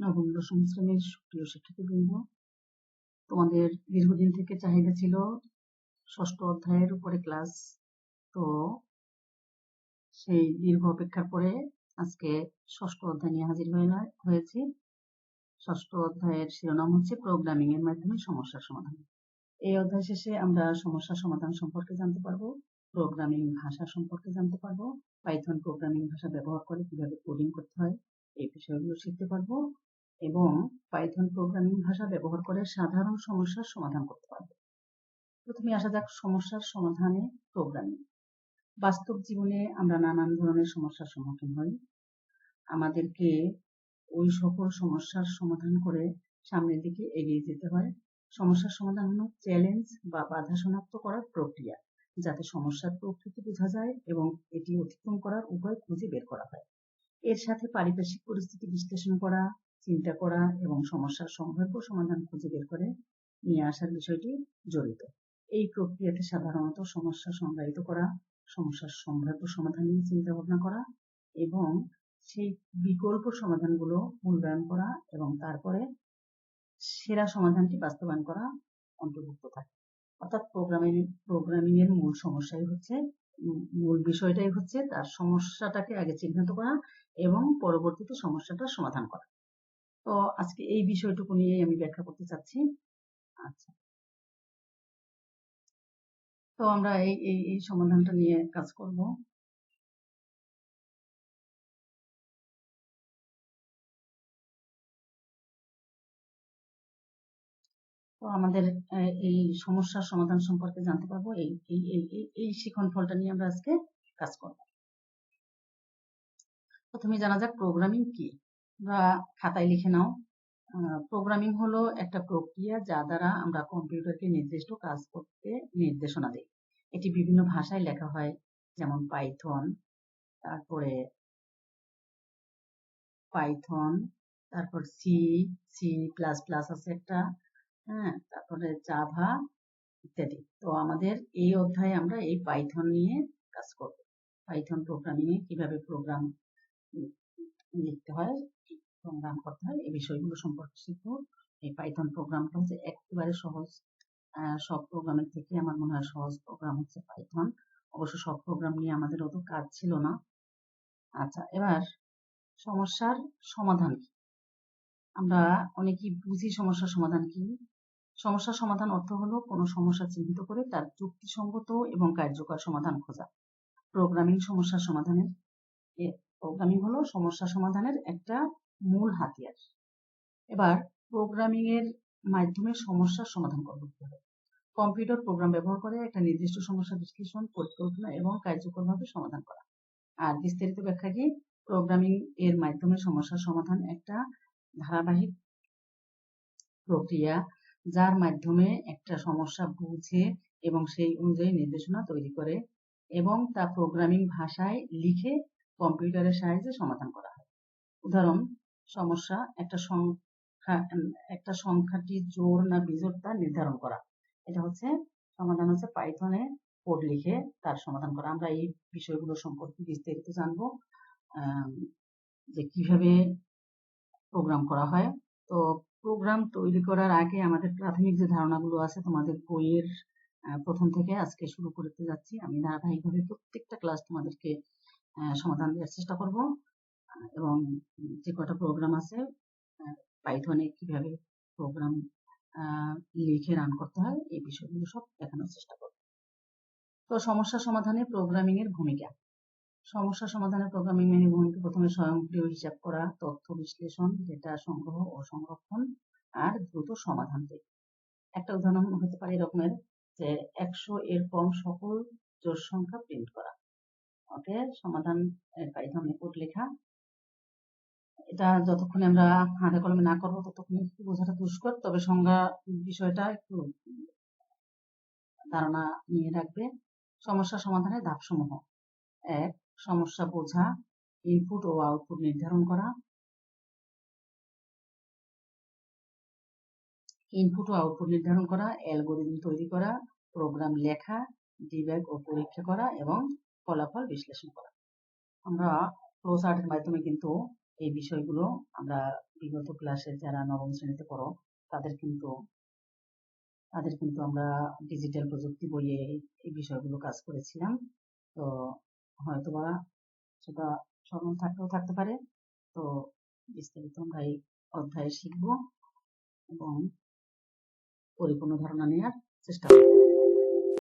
নবম দশম শ্রেণির সুপ্রিয় শিক্ষার্থীবৃন্দ, তোমাদের দীর্ঘদিন থেকে চাহিদা ছিল ষষ্ঠ অধ্যায়ের উপরে ক্লাস। তো সেই দীর্ঘ অপেক্ষার পরে আজকে ষষ্ঠ অধ্যায় নিয়ে হাজির হয়েছি। ষষ্ঠ অধ্যায়ের শিরোনাম হচ্ছে প্রোগ্রামিং এর মাধ্যমে সমস্যার সমাধান। এই অধ্যায় শেষে আমরা সমস্যার সমাধান সম্পর্কে জানতে পারব প্রোগ্রামিং ভাষা সম্পর্কে জানতে পারব পাইথন প্রোগ্রামিং ভাষা ব্যবহার করে কীভাবে কোডিং করতে হয়, এই বিষয়গুলো শিখতে পারব এবং পাইথন প্রোগ্রামিং ভাষা ব্যবহার করে সাধারণ সমস্যার সমাধান করতে পারব। প্রথমে আসা যাক সমস্যার সমাধানে প্রোগ্রামিং বাস্তব জীবনে আমরা নানান ধরনের সমস্যার সম্মুখীন হই। আমাদেরকে ওই সকল সমস্যার সমাধান করে সামনের দিকে এগিয়ে যেতে হয়। সমস্যার সমাধান হলো চ্যালেঞ্জ বা বাধা শনাক্ত করার প্রক্রিয়া, যাতে সমস্যার প্রকৃতি বোঝা যায় এবং এটি অতিক্রম করার উপায় খুঁজে বের করা হয়। এর সাথে পারিপার্শ্বিক পরিস্থিতি বিশ্লেষণ করা চিন্তা করা এবং সমস্যার সম্ভাব্য সমাধান খুঁজে বের করে নিয়ে আসার বিষয়টি জড়িত। এই প্রক্রিয়াতে সাধারণত সমস্যা সংজ্ঞায়িত করা, সমস্যার সম্ভাব্য সমাধান নিয়ে চিন্তা ভাবনা করা এবং সেই বিকল্প সমাধানগুলো মূল্যায়ন করা এবং তারপরে সেরা সমাধানটি বাস্তবায়ন করা অন্তর্ভুক্ত থাকে। অর্থাৎ প্রোগ্রামিং প্রোগ্রামিং এর মূল সমস্যাই হচ্ছে মূল বিষয়টাই হচ্ছে তার সমস্যাটাকে আগে চিহ্নিত করা এবং পরবর্তীতে সমস্যাটার সমাধান করা। তো আজকে এই বিষয়টুকু নিয়ে আমি ব্যাখ্যা করতে চাচ্ছি। আচ্ছা। তো আমরা এই এই এই সমাধানটা নিয়ে কাজ করব। তো আমাদের এই সমস্যার সমাধান সম্পর্কে জানতে পারব। এই এই এই এই শিখন ফলটা নিয়ে আমরা আজকে কাজ করব। প্রথমে জানা যাক প্রোগ্রামিং কি? বা খাতায় লিখে নাও। প্রোগ্রামিং হলো একটা প্রক্রিয়া যা দ্বারা আমরা কম্পিউটারকে নির্দিষ্ট কাজ করতে নির্দেশনা দিই। এটি বিভিন্ন ভাষায় লেখা হয়, যেমন পাইথন তারপরে পাইথন তারপর সি সি প্লাস প্লাস আছে একটা হ্যাঁ তারপরে জাভা ইত্যাদি। তো আমাদের এই অধ্যায়ে আমরা এই পাইথন নিয়ে কাজ করব। পাইথন প্রোগ্রামিং এ কীভাবে প্রোগ্রাম লিখতে হয় প্রোগ্রাম করতে হয়। এই বিষয়গুলো সম্পর্কে শিখব এই পাইথন প্রোগ্রামটা হচ্ছে একেবারে সহজ। সব প্রোগ্রামের থেকে আমার মনে হয় সহজ প্রোগ্রাম হচ্ছে পাইথন অবশ্য সব প্রোগ্রাম নিয়ে আমাদের অত কাজ ছিল না। আচ্ছা এবার সমস্যার সমাধান কি? আমরা অনেকেই বুঝি সমস্যার সমাধান কি। সমস্যার সমাধান অর্থ হলো কোনো সমস্যা চিহ্নিত করে তার যুক্তিসঙ্গত এবং কার্যকর সমাধান খোঁজা। প্রোগ্রামিং সমস্যার সমাধানের প্রোগ্রামিং হলো সমস্যা সমাধানের একটা মূল হাতিয়ার। এবার প্রোগ্রামিং এর মাধ্যমে সমস্যার সমাধান করব কম্পিউটার প্রোগ্রাম ব্যবহার করে একটা নির্দিষ্ট সমস্যা বিশ্লেষণ, পরিকল্পনা এবং কার্যকরভাবে সমাধান করা। আর বিস্তারিত ব্যাখ্যা কি প্রোগ্রামিং এর মাধ্যমে সমস্যার সমাধান একটা ধারাবাহিক প্রক্রিয়া, যার মাধ্যমে একটা সমস্যা বুঝে এবং সেই অনুযায়ী নির্দেশনা তৈরি করে এবং তা প্রোগ্রামিং ভাষায় লিখে কম্পিউটারের সাহায্যে সমাধান করা হয়। উদাহরণ সমস্যা, একটা সংখ্যা, একটা সংখ্যাটি জোর না বিজোড় তা নির্ধারণ করা। এটা হচ্ছে, সমাধান হচ্ছে পাইথনে কোড লিখে তার সমাধান করা। আমরা এই বিষয়গুলো সম্পর্কে বিস্তারিত জানব যে কীভাবে প্রোগ্রাম করা হয়। তো প্রোগ্রাম তৈরি করার আগে আমাদের প্রাথমিক যে ধারণাগুলো আছে তোমাদের বইয়ের প্রথম থেকে আজকে শুরু করতে যাচ্ছি। আমি ধারাবাহিকভাবে প্রত্যেকটা ক্লাস তোমাদেরকে সমাধান দেওয়ার চেষ্টা করব। এবং যে কটা প্রোগ্রাম আছে পাইথনে কীভাবে প্রোগ্রাম লিখে রান করতে হয়, এই বিষয়গুলো সব দেখানোর চেষ্টা করব। তো সমস্যা সমাধানে প্রোগ্রামিং এর ভূমিকা। সমস্যা সমাধানে প্রোগ্রামিং এর ভূমিকা প্রথমে স্বয়ংক্রিয় হিসাব করা, তথ্য বিশ্লেষণ ডেটা সংগ্রহ ও সংরক্ষণ আর দ্রুত সমাধান দেয়। একটা উদাহরণ হতে পারে এরকমের যে একশো এর কম সকল জোর সংখ্যা প্রিন্ট করা। ওকে সমাধান পাইথনে কোড লেখা এটা যতক্ষণে আমরা হাতে কলমে না করব, ততক্ষণে বোঝাটা দুষ্কর। তবে সংজ্ঞা বিষয়টা একটু ধারণা নিয়ে রাখবে। সমস্যা সমাধানের ধাপসমূহ। এক, সমস্যা বোঝা ইনপুট ও আউটপুট নির্ধারণ করা। ইনপুট ও আউটপুট নির্ধারণ করা অ্যালগোরিদম তৈরি করা প্রোগ্রাম লেখা ডিব্যাগ ও পরীক্ষা করা এবং ফলাফল বিশ্লেষণ করা। আমরা ফ্লো চার্টের মাধ্যমে কিন্তু এই বিষয়গুলো আমরা বিগত ক্লাসে যারা নবম শ্রেণীতে পড়ো, তাদের কিন্তু তাদের কিন্তু আমরা ডিজিটাল প্রযুক্তি বইয়ে এই বিষয়গুলো কাজ করেছিলাম। তো হয়তোবা সেটা স্মরণ থাকতেও থাকতে পারে। তো বিস্তারিত আমরা এই অধ্যায়ে শিখব এবং পরিপূর্ণ ধারণা নেওয়ার চেষ্টা করব।